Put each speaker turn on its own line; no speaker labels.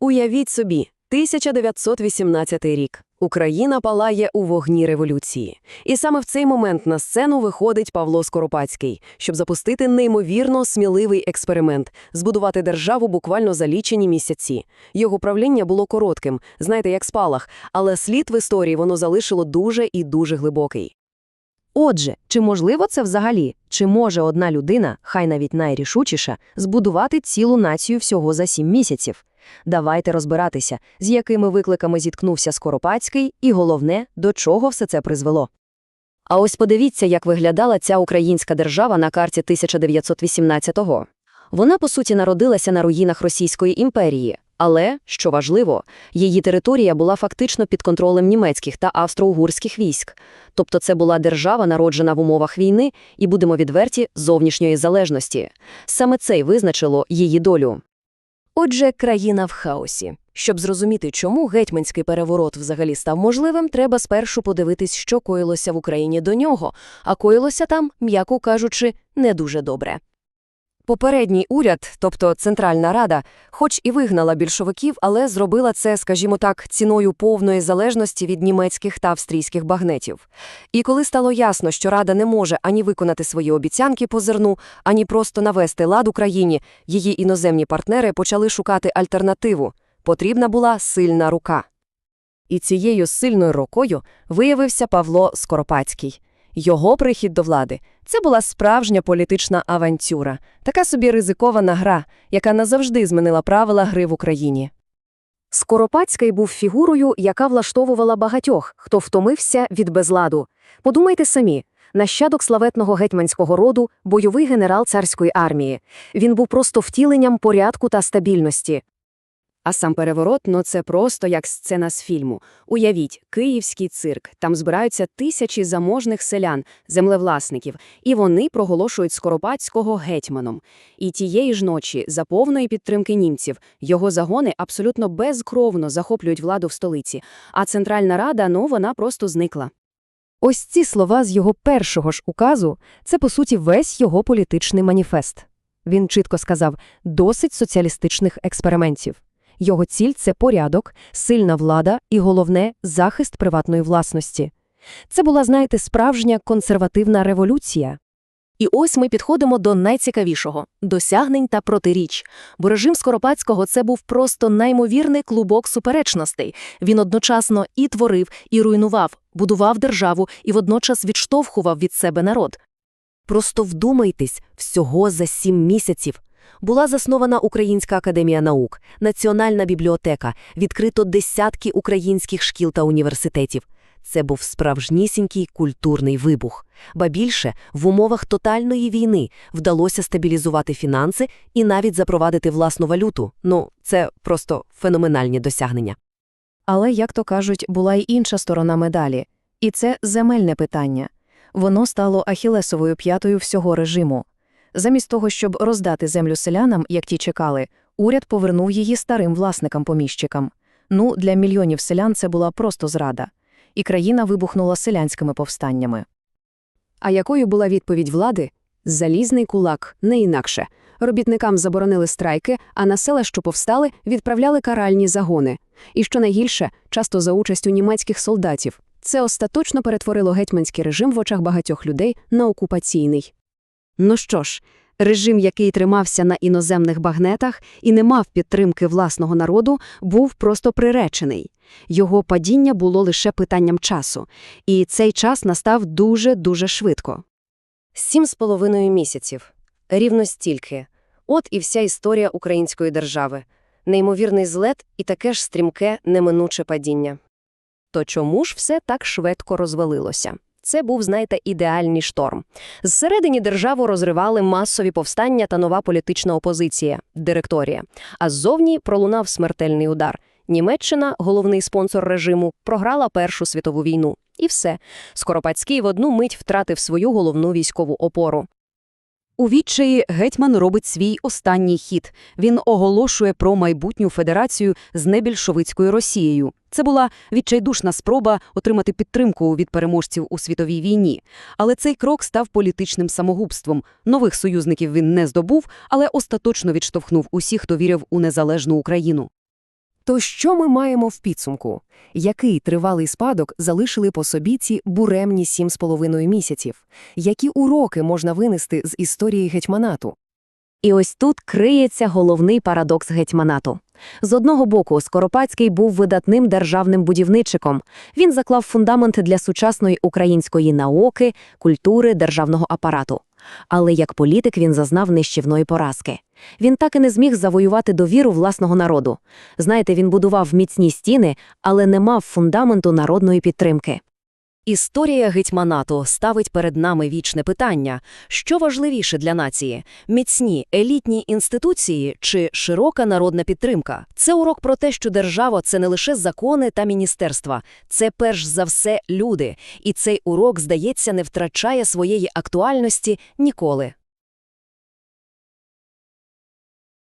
Уявіть собі, 1918 рік. Україна палає у вогні революції. І саме в цей момент на сцену виходить Павло Скоропадський, щоб запустити неймовірно сміливий експеримент – збудувати державу буквально за лічені місяці. Його правління було коротким, знаєте, як спалах, але слід в історії воно залишило дуже і дуже глибокий.
Отже, чи можливо це взагалі? Чи може одна людина, хай навіть найрішучіша, збудувати цілу націю всього за сім місяців? Давайте розбиратися, з якими викликами зіткнувся Скоропадський і, головне, до чого все це призвело. А ось подивіться, як виглядала ця українська держава на карті 1918-го. Вона, по суті, народилася на руїнах Російської імперії, але, що важливо, її територія була фактично під контролем німецьких та австро-угорських військ. Тобто це була держава, народжена в умовах війни, і, будемо відверті, зовнішньої залежності. Саме це й визначило її долю. Отже, країна в хаосі. Щоб зрозуміти, чому гетьманський переворот взагалі став можливим, треба спершу подивитись, що коїлося в Україні до нього, а коїлося там, м'яко кажучи, не дуже добре. Попередній уряд, тобто Центральна Рада, хоч і вигнала більшовиків, але зробила це, скажімо так, ціною повної залежності від німецьких та австрійських багнетів. І коли стало ясно, що Рада не може ані виконати свої обіцянки по зерну, ані просто навести лад Україні, її іноземні партнери почали шукати альтернативу. Потрібна була сильна рука. І цією сильною рукою виявився Павло Скоропадський. Його прихід до влади – це була справжня політична авантюра, така собі ризикована гра, яка назавжди змінила правила гри в Україні. Скоропадський був фігурою, яка влаштовувала багатьох, хто втомився від безладу. Подумайте самі, нащадок славетного гетьманського роду, бойовий генерал царської армії. Він був просто втіленням порядку та стабільності. А сам переворот, ну це просто як сцена з фільму. Уявіть, київський цирк. Там збираються тисячі заможних селян, землевласників, і вони проголошують Скоропадського гетьманом. І тієї ж ночі, за повної підтримки німців, його загони абсолютно безкровно захоплюють владу в столиці, а Центральна Рада, ну, вона просто зникла. Ось ці слова з його першого ж указу – це, по суті, весь його політичний маніфест. Він чітко сказав «досить соціалістичних експериментів». Його ціль – це порядок, сильна влада і, головне, захист приватної власності. Це була, знаєте, справжня консервативна революція. І ось ми підходимо до найцікавішого – досягнень та протиріч. Бо режим Скоропадського – це був просто неймовірний клубок суперечностей. Він одночасно і творив, і руйнував, будував державу і водночас відштовхував від себе народ. Просто вдумайтесь, всього за сім місяців була заснована Українська академія наук, Національна бібліотека, відкрито десятки українських шкіл та університетів. Це був справжнісінький культурний вибух. Ба більше, в умовах тотальної війни вдалося стабілізувати фінанси і навіть запровадити власну валюту. Ну, це просто феноменальні досягнення. Але, як то кажуть, була й інша сторона медалі. І це земельне питання. Воно стало ахілесовою п'ятою всього режиму. Замість того, щоб роздати землю селянам, як ті чекали, уряд повернув її старим власникам-поміщикам. Ну, для мільйонів селян це була просто зрада. І країна вибухнула селянськими повстаннями.
А якою була відповідь влади? Залізний кулак, не інакше. Робітникам заборонили страйки, а на села, що повстали, відправляли каральні загони. І що найгірше, часто за участю німецьких солдатів. Це остаточно перетворило гетьманський режим в очах багатьох людей на окупаційний. Ну що ж, режим, який тримався на іноземних багнетах і не мав підтримки власного народу, був просто приречений. Його падіння було лише питанням часу, і цей час настав дуже-дуже швидко. Сім з половиною місяців. Рівно стільки. От і вся історія української держави. Неймовірний злет і таке ж стрімке, неминуче падіння. То чому ж все так швидко розвалилося? Це був, знаєте, ідеальний шторм. Зсередині державу розривали масові повстання та нова політична опозиція – директорія. А ззовні пролунав смертельний удар. Німеччина, головний спонсор режиму, програла Першу світову війну. І все. Скоропадський в одну мить втратив свою головну військову опору. У відчаї гетьман робить свій останній хід. Він оголошує про майбутню федерацію з небільшовицькою Росією. Це була відчайдушна спроба отримати підтримку від переможців у світовій війні. Але цей крок став політичним самогубством. Нових союзників він не здобув, але остаточно відштовхнув усіх, хто вірив у незалежну Україну.
То що ми маємо в підсумку? Який тривалий спадок залишили по собі ці буремні сім з половиною місяців? Які уроки можна винести з історії гетьманату?
І ось тут криється головний парадокс гетьманату. З одного боку, Скоропадський був видатним державним будівничиком. Він заклав фундамент для сучасної української науки, культури, державного апарату. Але як політик він зазнав нищівної поразки. Він так і не зміг завоювати довіру власного народу. Знаєте, він будував міцні стіни, але не мав фундаменту народної підтримки.
Історія гетьманату ставить перед нами вічне питання: що важливіше для нації – міцні елітні інституції чи широка народна підтримка? Це урок про те, що держава – це не лише закони та міністерства, це перш за все люди. І цей урок, здається, не втрачає своєї актуальності ніколи.